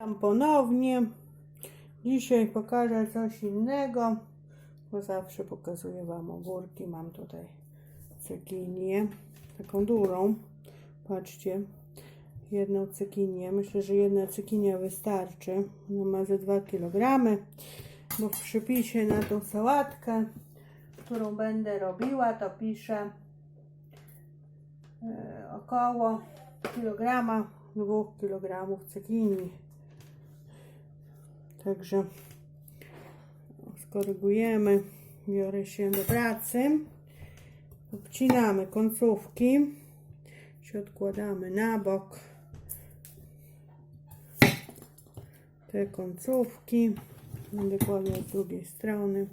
Witam ponownie. Dzisiaj pokażę coś innego, bo zawsze pokazuję Wam ogórki. Mam tutaj cekinię, taką dużą. Patrzcie, jedną cekinię. Myślę, że jedna cekinia wystarczy. Ona ma ze 2 kg, bo w przypisie na tą sałatkę, którą będę robiła, to piszę e, około kilograma, 2 kg cekinii. Także skorygujemy, biorę się do pracy. Obcinamy końcówki, się odkładamy na bok. Te końcówki będę kładła z drugiej strony.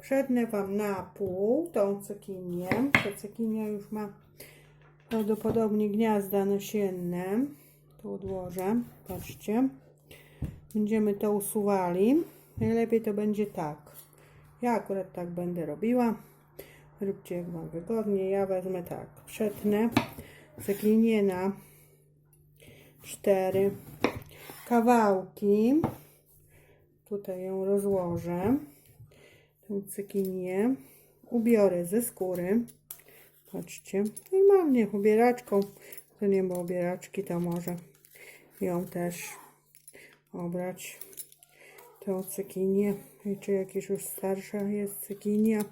Przednę Wam na pół tą cekinię. Ta cekinia już ma prawdopodobnie gniazda nasienne. Tu odłożę, patrzcie. Będziemy to usuwali. Najlepiej to będzie tak. Ja akurat tak będę robiła. Róbcie jak Wam wygodnie. Ja wezmę tak. Przetnę cekinię na cztery kawałki. Tutaj ją rozłożę. Tę cekinię ubiorę ze skóry. Patrzcie. I mam niech ubieraczką. To nie ma ubieraczki, to może ją też obrać tą cekinię. I czy jakieś już starsza jest cekinia.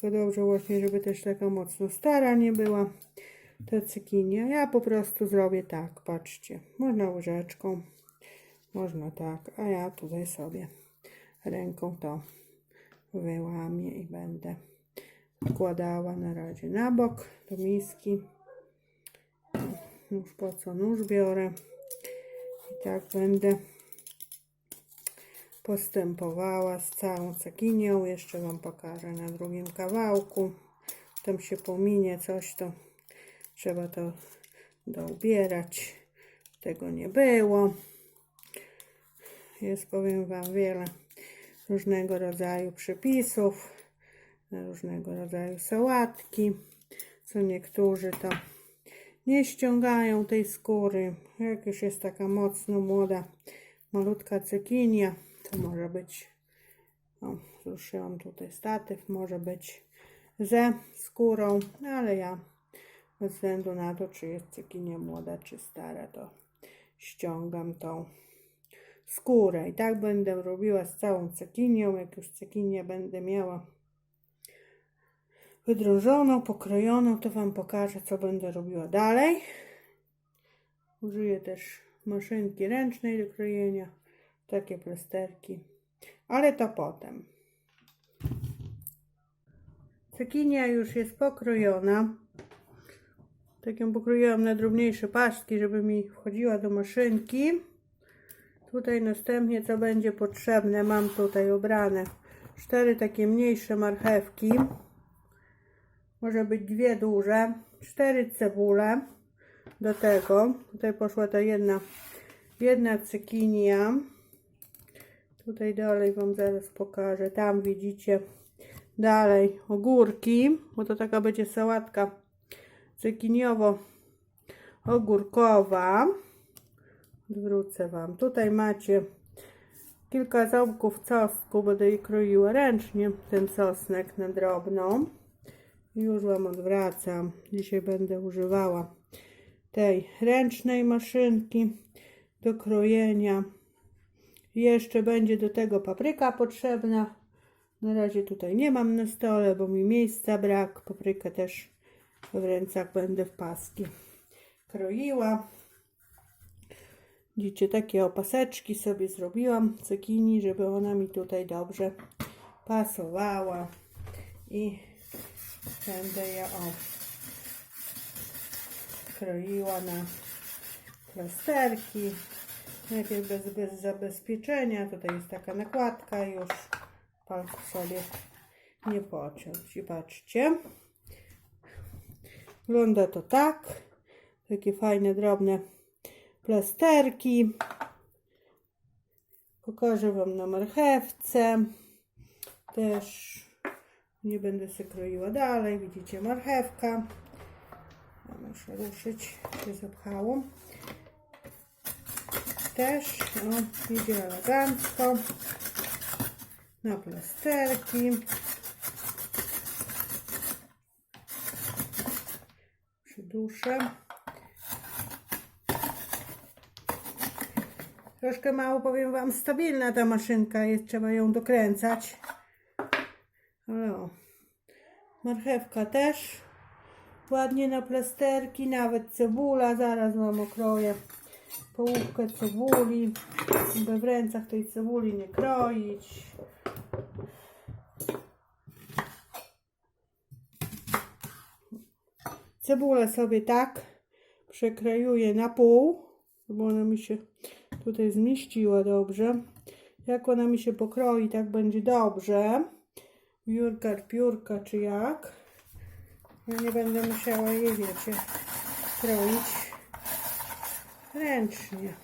Tylko dobrze właśnie, żeby też taka mocno stara nie była ta cekinia. Ja po prostu zrobię tak, patrzcie. Można łyżeczką, można tak, a ja tutaj sobie ręką to wyłamię i będę wkładała na razie na bok do miski. Już po co nóż biorę. Tak będę postępowała z całą cekinią. Jeszcze Wam pokażę na drugim kawałku. Tam się pominie coś, to trzeba to doubierać. Tego nie było. Jest, powiem Wam, wiele różnego rodzaju przepisów, na różnego rodzaju sałatki, co niektórzy to nie ściągają tej skóry. Jak już jest taka mocno młoda, malutka cekinia, to może być, o, ruszyłam tutaj statyw, może być ze skórą, ale ja bez względu na to, czy jest cekinia młoda, czy stara, to ściągam tą skórę. I tak będę robiła z całą cekinią. Jak już cekinię będę miała wydrążoną, pokrojoną, to Wam pokażę, co będę robiła dalej. Użyję też maszynki ręcznej do krojenia, takie plasterki, ale to potem. Cekinia już jest pokrojona. Tak ją pokroiłam na drobniejsze pastki, żeby mi wchodziła do maszynki. Tutaj następnie co będzie potrzebne, mam tutaj obrane cztery takie mniejsze marchewki może być dwie duże, cztery cebule do tego, tutaj poszła ta jedna, jedna cekinia, tutaj dalej Wam zaraz pokażę, tam widzicie dalej ogórki, bo to taka będzie sałatka cekiniowo ogórkowa, zwrócę Wam, tutaj macie kilka ząbków cosnku, będę je kroiła ręcznie, ten czosnek na drobną. Już Wam odwracam. Dzisiaj będę używała tej ręcznej maszynki do krojenia. Jeszcze będzie do tego papryka potrzebna. Na razie tutaj nie mam na stole, bo mi miejsca brak. Paprykę też w rękach będę w paski kroiła. Widzicie, takie opaseczki sobie zrobiłam cekini, żeby ona mi tutaj dobrze pasowała. I będę je o kroiła na plasterki. Najpierw bez, bez zabezpieczenia. Tutaj jest taka nakładka. Już palców sobie nie pociąć. I patrzcie. Wygląda to tak. Takie fajne drobne plasterki. Pokażę wam na marchewce. Też nie będę sobie kroiła dalej. Widzicie marchewka. Muszę ruszyć, się zapchało. też. O, idzie elegancko. Na plasterki. Przyduszę. Troszkę mało, powiem Wam, stabilna ta maszynka jest, trzeba ją dokręcać. Ale o. Marchewka też. Ładnie na plasterki, nawet cebula, zaraz Wam okroję połówkę cebuli, żeby w rękach tej cebuli nie kroić. Cebulę sobie tak przekrojuję na pół, żeby ona mi się tutaj zmieściła dobrze. Jak ona mi się pokroi, tak będzie dobrze. Jurka, piórka czy jak. Ja nie będę musiała jej, wiecie, kroić ręcznie.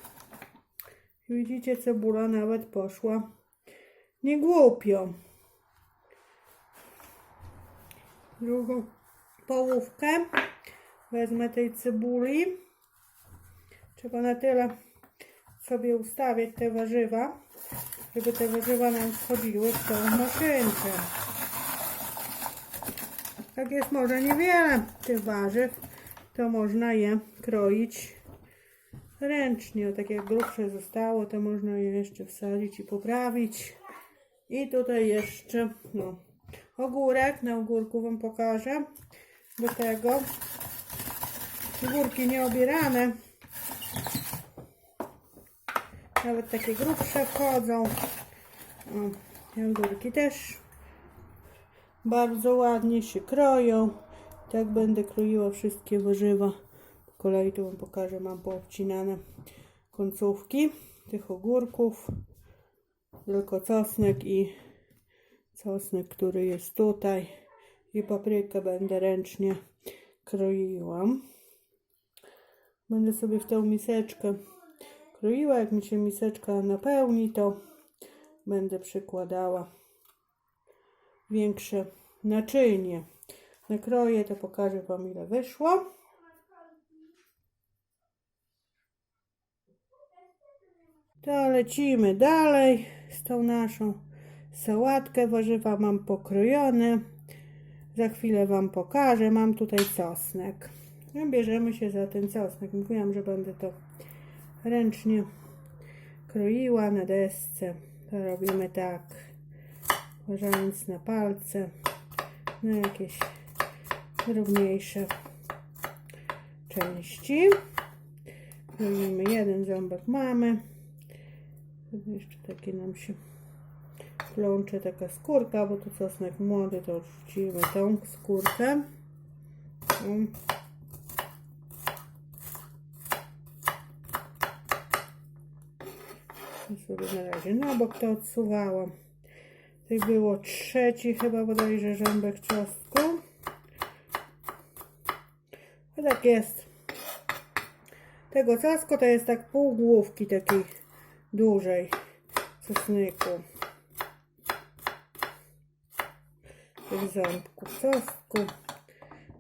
Widzicie, cebula nawet poszła nie głupio. Drugą połówkę wezmę tej cebuli. Trzeba na tyle sobie ustawiać te warzywa, żeby te warzywa nam wchodziły w tą maszynkę. Jak jest może niewiele tych warzyw, to można je kroić ręcznie. Tak jak grubsze zostało, to można je jeszcze wsadzić i poprawić. I tutaj jeszcze no, ogórek. Na ogórku Wam pokażę. Do tego ogórki nieobierane. Nawet takie grubsze wchodzą. O, ogórki też bardzo ładnie się kroją. Tak będę kroiła wszystkie warzywa. Po kolei tu Wam pokażę, mam poobcinane końcówki tych ogórków. Tylko czosnek i czosnek, który jest tutaj. I paprykę będę ręcznie kroiła. Będę sobie w tę miseczkę kroiła. Jak mi się miseczka napełni, to będę przykładała większe naczynie. Nakroję, to pokażę Wam ile wyszło. To lecimy dalej z tą naszą sałatkę. Warzywa mam pokrojone. Za chwilę Wam pokażę. Mam tutaj czosnek. No, bierzemy się za ten czosnek. Mówiłam, że będę to ręcznie kroiła na desce. To robimy tak, uważając na palce, na jakieś drobniejsze części. Kroimy jeden ząbek mamy. Jeszcze takie nam się plącze taka skórka, bo tu czosnek młody, to wrzucimy tą skórkę. Sobie na razie na bok to odsuwałam. Tutaj było trzeci chyba bodajże ząbek czosnku. A tak jest. Tego czosnku to jest tak pół główki takiej dużej czosnku. Tych ząbków czosnku.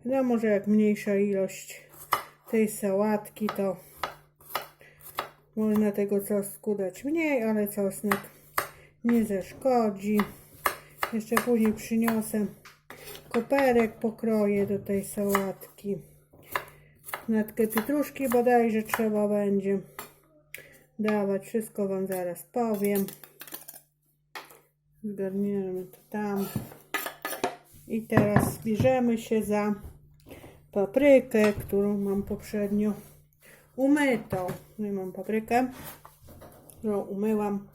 Wiadomo, że jak mniejsza ilość tej sałatki, to można tego czosnku dać mniej, ale czosnek nie zaszkodzi. Jeszcze później przyniosę koperek, pokroję do tej sałatki. Natkę pietruszki bodajże trzeba będzie dawać. Wszystko Wam zaraz powiem. Zgarniemy to tam. I teraz bierzemy się za paprykę, którą mam poprzednio umytą. No i mam paprykę, którą umyłam.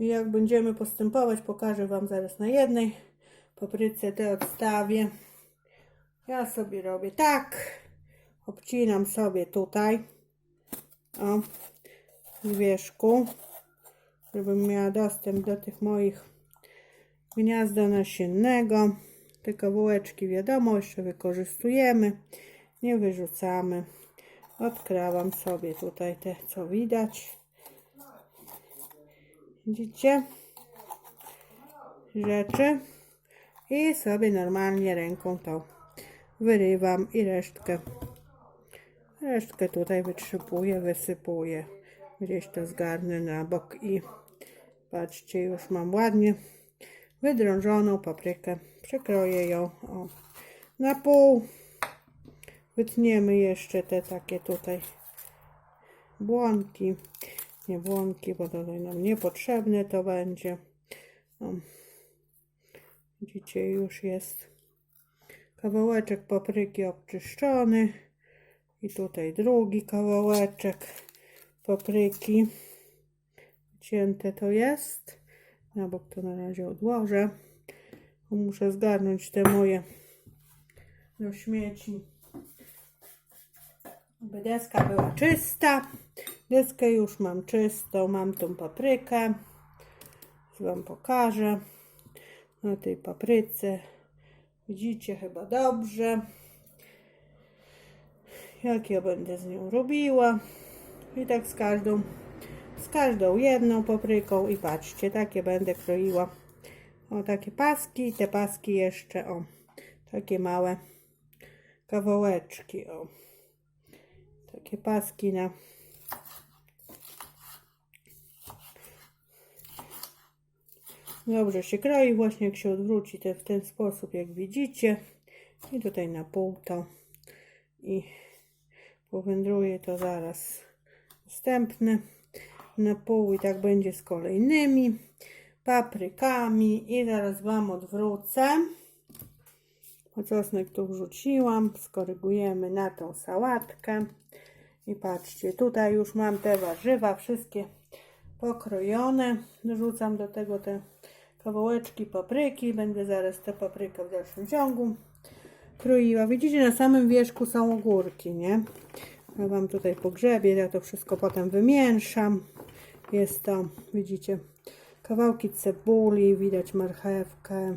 I jak będziemy postępować, pokażę Wam zaraz na jednej papryce te odstawię. Ja sobie robię tak. Obcinam sobie tutaj. O, z wierzchu, żebym miała dostęp do tych moich gniazda nasiennego. Te kawałeczki wiadomo, jeszcze wykorzystujemy, nie wyrzucamy. Odkrawam sobie tutaj te, co widać. Widzicie? Rzeczy. I sobie normalnie ręką to wyrywam i resztkę resztkę tutaj wytrzypuję, wysypuję gdzieś to zgarnę na bok i patrzcie, już mam ładnie wydrążoną paprykę. Przekroję ją o, na pół. Wytniemy jeszcze te takie tutaj błonki. Nie błonki, bo tutaj nam niepotrzebne to będzie. O. Widzicie, już jest kawałeczek papryki obczyszczony. I tutaj drugi kawałeczek papryki. Cięte to jest. Na bok to na razie odłożę. Muszę zgarnąć te moje do śmieci. Aby deska była czysta. Deskę już mam czystą. Mam tą paprykę. Wam pokażę. Na tej papryce. Widzicie chyba dobrze. Jak ja będę z nią robiła. I tak z każdą z każdą jedną papryką i patrzcie, takie będę kroiła. O, takie paski te paski jeszcze, o, takie małe kawałeczki, o. Takie paski na Dobrze się kroi, właśnie jak się odwróci te, w ten sposób, jak widzicie. I tutaj na pół to i powędruje to zaraz następne na pół i tak będzie z kolejnymi paprykami i zaraz Wam odwrócę. Czosnek tu wrzuciłam, skorygujemy na tą sałatkę i patrzcie, tutaj już mam te warzywa wszystkie pokrojone. Dorzucam do tego te kawałeczki papryki, będę zaraz tę paprykę w dalszym ciągu kroiła. Widzicie, na samym wierzchu są ogórki, nie? Ja Wam tutaj pogrzebię, ja to wszystko potem wymieszam. Jest to, widzicie, kawałki cebuli, widać marchewkę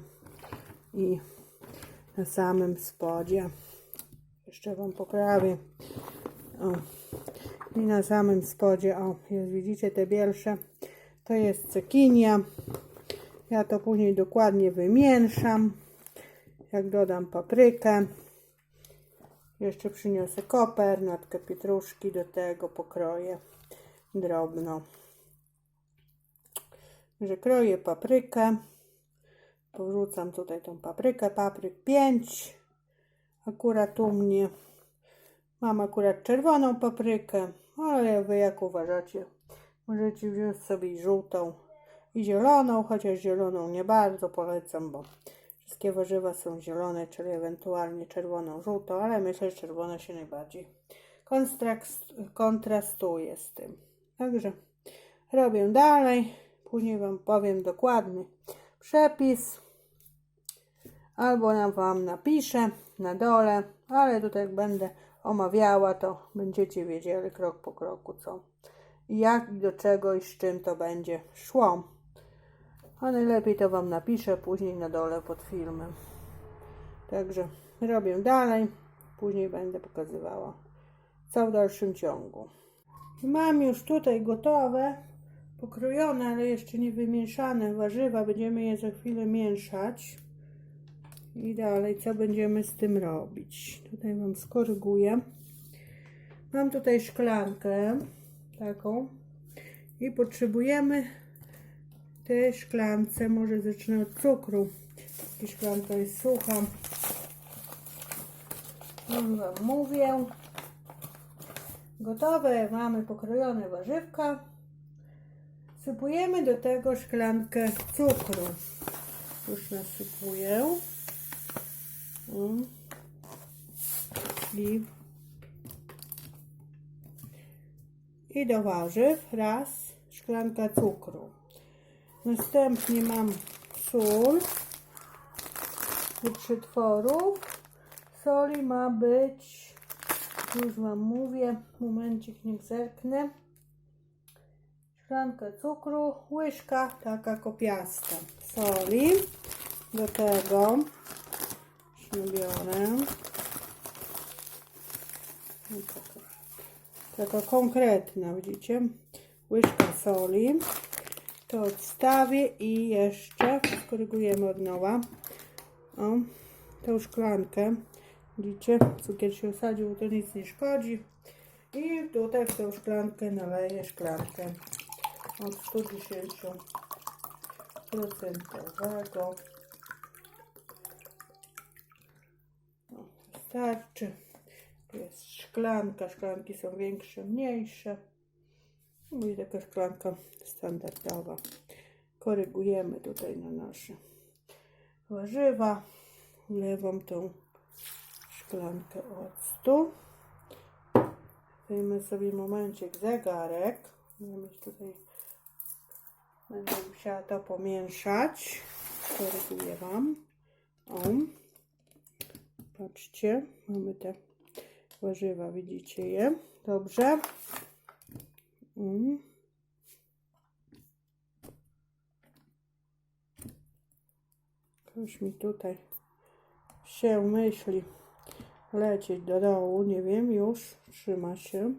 i na samym spodzie. Jeszcze Wam poprawię. O. I na samym spodzie, o, jest, widzicie te bielsze, to jest cekinia. Ja to później dokładnie wymieszam. Jak dodam paprykę. Jeszcze przyniosę koper, natkę pietruszki do tego pokroję drobno. Że kroję paprykę. Powrzucam tutaj tą paprykę. Papryk 5. Akurat u mnie. Mam akurat czerwoną paprykę, ale wy jak uważacie? Możecie wziąć sobie żółtą i zieloną, chociaż zieloną nie bardzo polecam, bo wszystkie warzywa są zielone, czyli ewentualnie czerwoną, żółtą, ale myślę, że czerwona się najbardziej kontrastuje z tym. Także robię dalej, później Wam powiem dokładny przepis, albo Wam napiszę na dole, ale tutaj będę omawiała, to będziecie wiedzieli krok po kroku, co jak, do czego i z czym to będzie szło. A najlepiej to Wam napiszę później na dole pod filmem. Także robię dalej, później będę pokazywała co w dalszym ciągu. Mam już tutaj gotowe, pokrojone, ale jeszcze nie wymieszane warzywa. Będziemy je za chwilę mieszać. I dalej, co będziemy z tym robić? Tutaj Wam skoryguję. Mam tutaj szklankę taką i potrzebujemy tej szklance, może zacznę od cukru. I szklanka jest sucha. Już Wam mówię. Gotowe, mamy pokrojone warzywka. Sypujemy do tego szklankę cukru. Już nasypuję. Mm. I, I do warzyw raz szklanka cukru. Następnie mam sól do przetworów. Soli ma być, już Wam mówię, momencik niech zerknę. Szklanka cukru, łyżka taka kopiasta soli. Do tego biorę. I taka, taka konkretna, widzicie? Łyżka soli. To odstawię i jeszcze skorygujemy od nowa. O, tą szklankę. Widzicie? Cukier się osadził, to nic nie szkodzi. I tutaj w tą szklankę naleję szklankę od 110 procentowego. O, Wystarczy. Tu jest szklanka. Szklanki są większe, mniejsze. No i taka szklanka standardowa. Korygujemy tutaj na nasze warzywa. Wlewam tą szklankę octu. Wyjmę sobie momencik zegarek. Będę tutaj będę musiała to pomieszać. Koryguję Wam. O. Patrzcie, mamy te warzywa, widzicie je? Dobrze. Mm. Już mi tutaj się myśli lecieć do dołu, nie wiem, już trzyma się.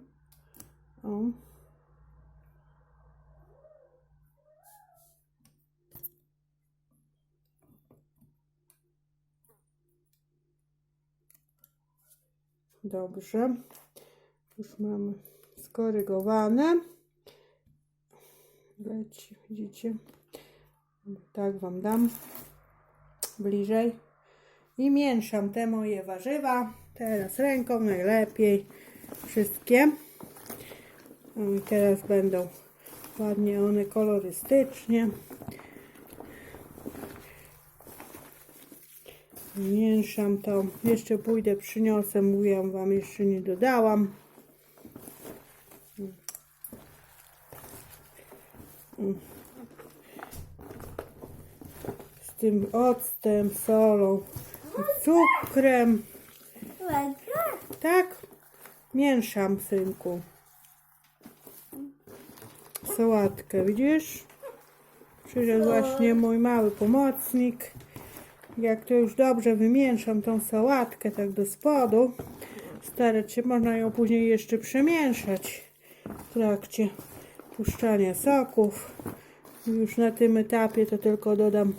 O. Dobrze. Już mamy skorygowane. Leci, widzicie? Tak Wam dam bliżej. I mieszam te moje warzywa. Teraz ręką najlepiej. Wszystkie. No I teraz będą ładnie one kolorystycznie. Mieszam to. Jeszcze pójdę, przyniosę. Mówiłam Wam, jeszcze nie dodałam. Z tym octem, solą, cukrem. Tak, mieszam, synku. Sałatkę, widzisz? Przyszedł właśnie mój mały pomocnik. Jak to już dobrze wymieszam tą sałatkę tak do spodu, starać się, można ją później jeszcze przemieszać w trakcie puszczania soków. Już na tym etapie to tylko dodam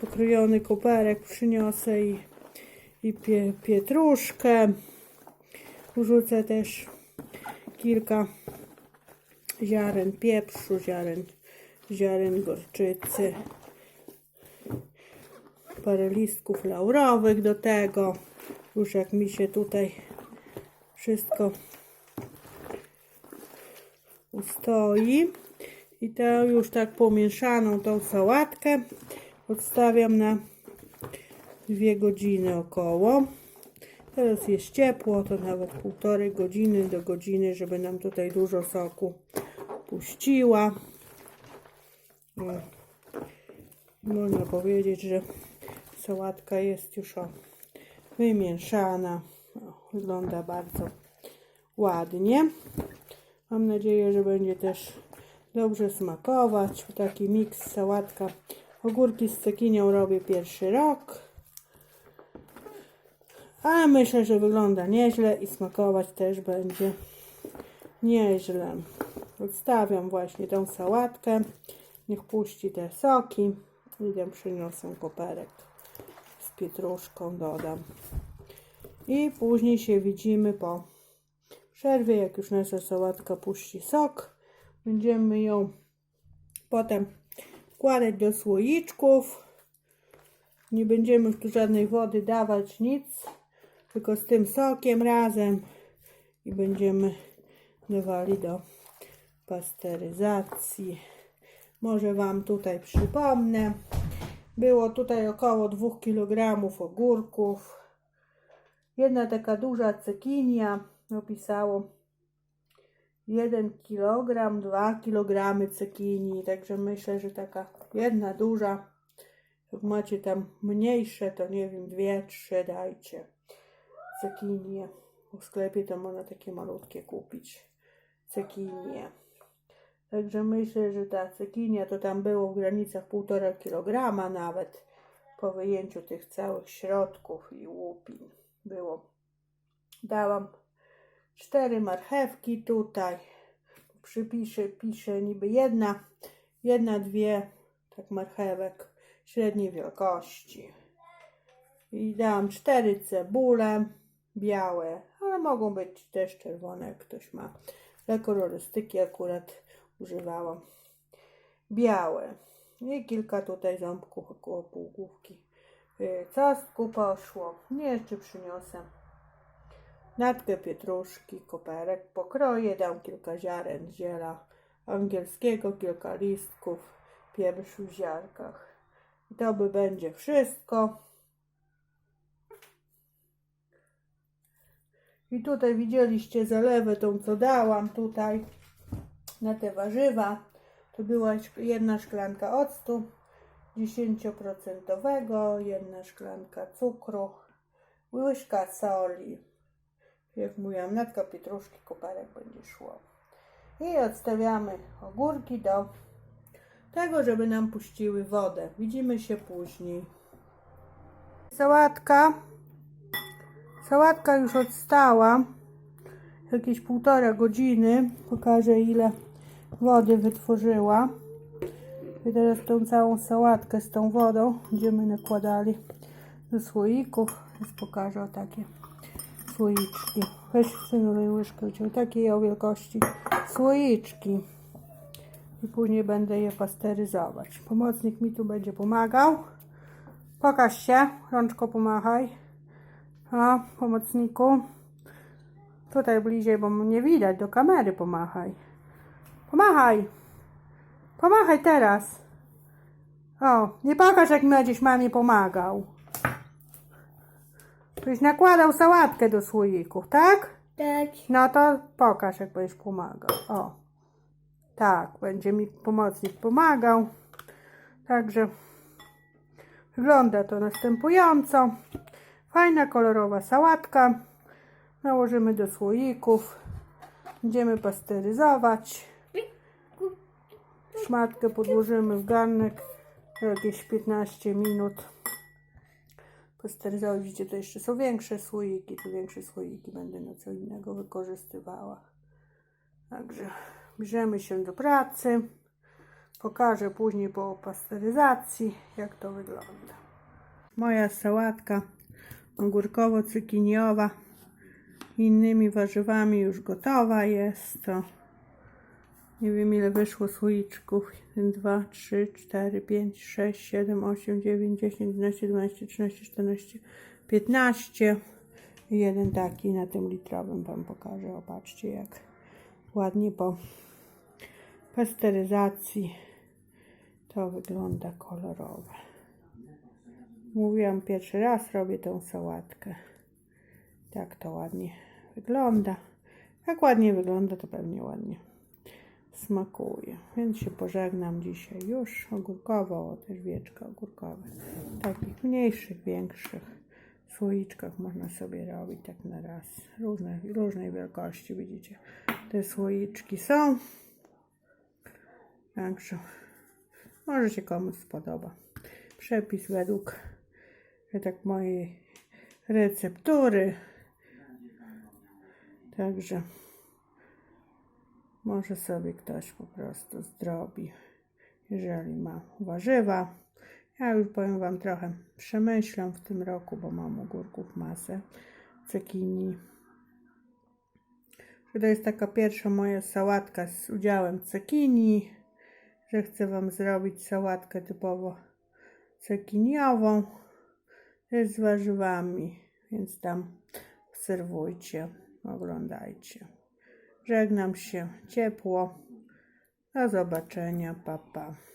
pokrojony koperek, przyniosę i, i pie, pietruszkę. Urzucę też kilka ziaren pieprzu, ziaren, ziaren gorczycy parę listków laurowych do tego. Już jak mi się tutaj wszystko ustoi. I to już tak pomieszaną tą sałatkę odstawiam na dwie godziny około. Teraz jest ciepło, to nawet półtorej godziny do godziny, żeby nam tutaj dużo soku puściła. O. Można powiedzieć, że sałatka jest już o, wymieszana. O, wygląda bardzo ładnie. Mam nadzieję, że będzie też dobrze smakować. Taki miks sałatka. Ogórki z cekinią robię pierwszy rok. Ale myślę, że wygląda nieźle i smakować też będzie nieźle. Odstawiam właśnie tą sałatkę. Niech puści te soki. Idę przyniosę koperek pietruszką, dodam. I później się widzimy po przerwie, jak już nasza sałatka puści sok. Będziemy ją potem wkładać do słoiczków. Nie będziemy już tu żadnej wody dawać, nic. Tylko z tym sokiem razem. I będziemy dawali do pasteryzacji. Może Wam tutaj przypomnę. Było tutaj około 2 kg ogórków. Jedna taka duża cekinia opisało 1 kg, 2 kg cekinii. Także myślę, że taka jedna duża. Jak macie tam mniejsze, to nie wiem, dwie, trzy dajcie cekinie. W sklepie to można takie malutkie kupić. Cekinie. Także myślę, że ta cekinia to tam było w granicach 1,5 kg nawet po wyjęciu tych całych środków i łupin było. Dałam cztery marchewki tutaj. Przypiszę, piszę niby jedna, jedna, dwie tak marchewek średniej wielkości. I dałam cztery cebule białe, ale mogą być też czerwone, jak ktoś ma. Dla kolorystyki akurat używałam białe. I kilka tutaj ząbków około półgłówki. Y, Costku poszło. Nie, jeszcze przyniosę natkę pietruszki, koperek pokroję, dam kilka ziaren ziela angielskiego, kilka listków, pieprzu w ziarkach. I to by będzie wszystko. I tutaj widzieliście zalewę tą, co dałam tutaj na te warzywa. To była jedna szklanka octu 10%, jedna szklanka cukru, łyżka soli. Jak mówiłam, natka pietruszki, koperek będzie szło. I odstawiamy ogórki do tego, żeby nam puściły wodę. Widzimy się później. Sałatka. Sałatka już odstała. Jakieś półtora godziny. Pokażę ile wody wytworzyła. I teraz tą całą sałatkę z tą wodą będziemy nakładali do słoików. Więc pokażę takie słoiczki. Weź synuj łyżkę, wyciąg takiej o wielkości słoiczki. I później będę je pasteryzować. Pomocnik mi tu będzie pomagał. Pokaż się, rączko pomachaj. O, pomocniku. Tutaj bliżej, bo mnie widać, do kamery pomachaj. Pomachaj. Pomachaj teraz. O, nie pokaż jak mi będziesz mamie pomagał. Byś nakładał sałatkę do słoików, tak? Tak. No to pokaż jak będziesz pomagał. O. Tak, będzie mi pomocnik pomagał. Także wygląda to następująco. Fajna kolorowa sałatka. Nałożymy do słoików. Będziemy pasteryzować. Szmatkę podłożymy w garnek jakieś 15 minut. Pasteryzować, widzicie, to jeszcze są większe słoiki. Tu większe słoiki będę na co innego wykorzystywała. Także bierzemy się do pracy. Pokażę później po pasteryzacji, jak to wygląda. Moja sałatka ogórkowo-cukiniowa innymi warzywami już gotowa jest. To nie wiem ile wyszło słoiczków. 1, 2, 3, 4, 5, 6, 7, 8, 9, 10, 11, 12, 13, 14, 15. I jeden taki na tym litrowym Wam pokażę. Opatrzcie jak ładnie po pasteryzacji to wygląda kolorowe. Mówiłam pierwszy raz robię tą sałatkę. Tak to ładnie wygląda. Jak ładnie wygląda, to pewnie ładnie smakuje. Więc się pożegnam dzisiaj już ogórkowo, o, też wieczka ogórkowe. Takich mniejszych, większych słoiczkach można sobie robić tak na raz. Różne, różnej wielkości, widzicie. Te słoiczki są. Także może się komuś spodoba. Przepis według tak mojej receptury. Także może sobie ktoś po prostu zdrobi, jeżeli ma warzywa. Ja już powiem Wam trochę przemyślam w tym roku, bo mam ogórków masę, cekinii. Że To jest taka pierwsza moja sałatka z udziałem cekinii, że chcę Wam zrobić sałatkę typowo cekiniową z warzywami, więc tam obserwujcie, oglądajcie. Żegnam się ciepło. Do zobaczenia, papa. Pa.